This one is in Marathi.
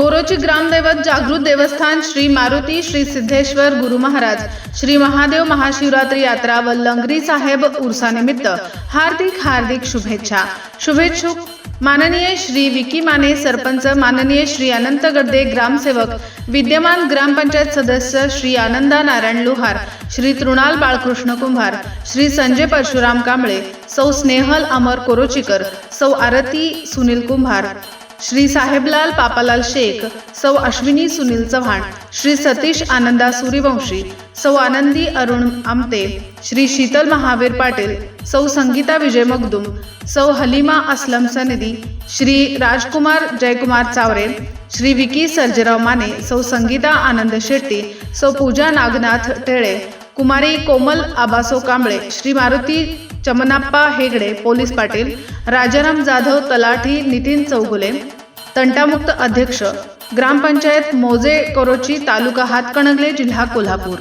कोरोची ग्रामदैवत जागृत देवस्थान श्री मारुती श्री सिद्धेश्वर गुरु महाराज. श्री महादेव महाशिवरात्री यात्रा व लंगरी साहेब उर्सानिमित्त हार्दिक हार्दिक शुभेच्छा. शुभेच्छुक माननीय श्री विकी माने सरपंच माननीय श्री अनंत गड्डे ग्रामसेवक विद्यमान ग्रामपंचायत सदस्य श्री आनंदा नारायण लोहार श्री तृणाल बाळकृष्ण कुंभार श्री संजय परशुराम कांबळे सौ स्नेहल अमर कोरोचीकर सौ आरती सुनील कुंभार श्री साहेबलाल पापालाल शेख सौ अश्विनी सुनील चव्हाण श्री सतीश आनंदा सूर्यवंशी सौ आनंदी अरुण आमते श्री शीतल महावीर पाटील सौ संगीता विजय मगदुम सौ हलीमा असलम सनदी श्री राजकुमार जयकुमार चावरे श्री विकी सर्जेराव माने सौ संगीता आनंद शेट्टी सौ पूजा नागनाथ टेळे कुमारी कोमल आबासो कांबळे श्री मारुती चमनाप्पा हेगडे पोलीस पाटील राजाराम जाधव तलाठी नितीन चौगुले तंटामुक्त अध्यक्ष ग्रामपंचायत मोजे कोरोची तालुका हातकणंगले जिल्हा कोल्हापूर.